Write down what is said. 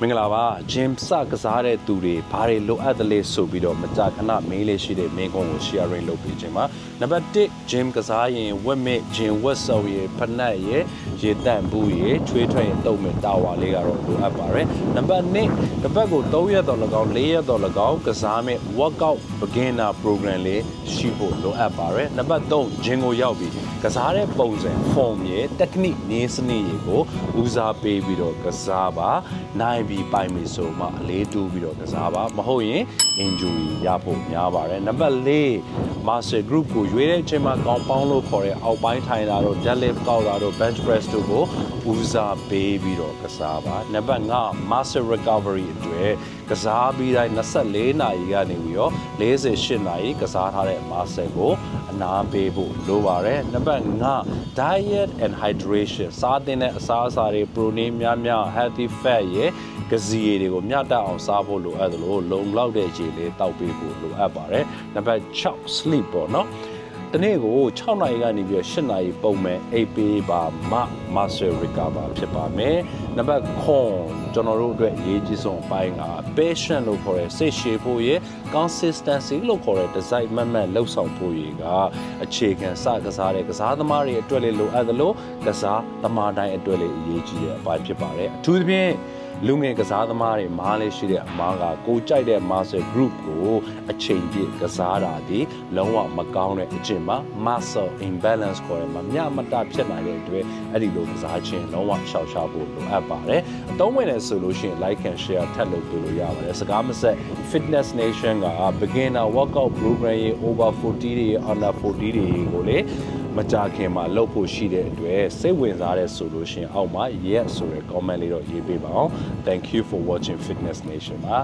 မင်္ဂလာပါ gym စကစားတဲ့သူတွေဘာတွေလိုအပ်တယ်လဲဆိုပြီးတော့မကြာခဏမေးလေးရှိတဲ့မင်းကုန်းကို sharing လုပ်ပေးခြင်းပါနံပါတ်1 gym ကစားရင်ဝက်မဲ့ gym ဝက်စုပ်ရယ်ဖနက်ရယ်ရေတန့်ဘူးရယ်ချွေးထွက်ရင်တုံးမဲ့တာဝါလေးကတော့လိုအပ်ပါတယ်နံပါတ်2တစ်ပတ်ကို3ရက်တော့၎င်း4ရက်တော့၎င်းကစားမဲ့ workout beginner program လေးရှိဖို့လိုအပ်ပါတယ်နံပါတ်3 gym ကိုရောက်ပြီးကစားတဲ့ပုံစံ form ရယ် technique နည်းစနစ်ရယ်ကိုဦးစားပေးပြီးတော့ကစားပါနိုင်ပြီးပိုင်ပြီဆိုမှအလေးတူးပြီးတော့ကစားပါမဟုတ်ရင် injury ရဖို့များပါတယ်နံပါတ်4 master group ကိုရွေးတဲ့အချိန်မှာ compound လို့ခေါ်တဲ့အောက်ပိုင်းထိုင်တာတော့ deadlift ကောက်တာတော့ bench press တို့ကိုဦးစားပေးပြီးတော့ကစားပါနံပါတ်5 master recovery အတွက်ကစားပြီးတိုင်း24နာရီကနေပြီးတော့48နာရီကစားထားတဲ့ master ကိုအနာပေးဖို့လိုပါတယ်နံပါတ်5 diet and hydration စားတဲ့အစားအစာတွေ protein များများ healthy fat ရဲ့ကစီရည်တွေကိုမျှတအောင်စားဖို့လိုအပ်တယ်လို့လုံလောက်တဲ့ရေလေးတောက်ပေးဖို့လိုအပ်ပါတယ်နံပါတ်6 sleep ပေါ့နော်တနေ့ကို6နာရီကနေပြီးတော့8နာရီပုံမဲ့အိပ်ပေးပါမှ master recover ဖြစ်ပါမယ်နံပါတ်9ကျွန်တော်တို့အတွက်အရေးကြီးဆုံးအပိုင်းက patient လို့ခေါ်တဲ့စိတ်ရှည်ဖို့ရယ် consistency လို့ခေါ်တဲ့ design မတ်မတ်လှုပ်ဆောင်ဖို့ရယ်ကအခြေခံစကစားတဲ့ကစားသမားတွေအတွက်လည်းလိုအပ်သလိုကစားသမားတိုင်းအတွက်လည်းအရေးကြီးတဲ့အပိုင်းဖြစ်ပါတယ်အထူးသဖြင့် လူငယ်ကစားသမားတွေမားလေးရှိတဲ့အမားကကိုကြိုက်တဲ့ master group ကိုအချိန်ပြည့်ကစားတာဒီလုံးဝမကောင်းတဲ့အကျင့်ပါ muscle imbalance ခေါ်တဲ့မမျှမတဖြစ်နိုင်တဲ့အတွက်အဲ့ဒီလိုကစားခြင်းလုံးဝရှောက်ရှားဖို့လိုအပ်ပါတယ်အသုံးဝင်တယ်ဆိုလို့ရှိရင် like and share ထပ်လုပ်ပေးလို့ရပါတယ်စကားမဆက် fitness nation က beginner workout program ရေ over 40တွေ under 40တွေကိုလေ မကြခင်မှာလုပ်ဖို့ရှိတဲ့အတွက်စိတ်ဝင်စားတဲ့ဆိုလို့ရှိရင်အောက်မှာ yes ဆိုတဲ့ comment လေးတော့ရေးပေးပါအောင် thank you for watching fitness nation ပါ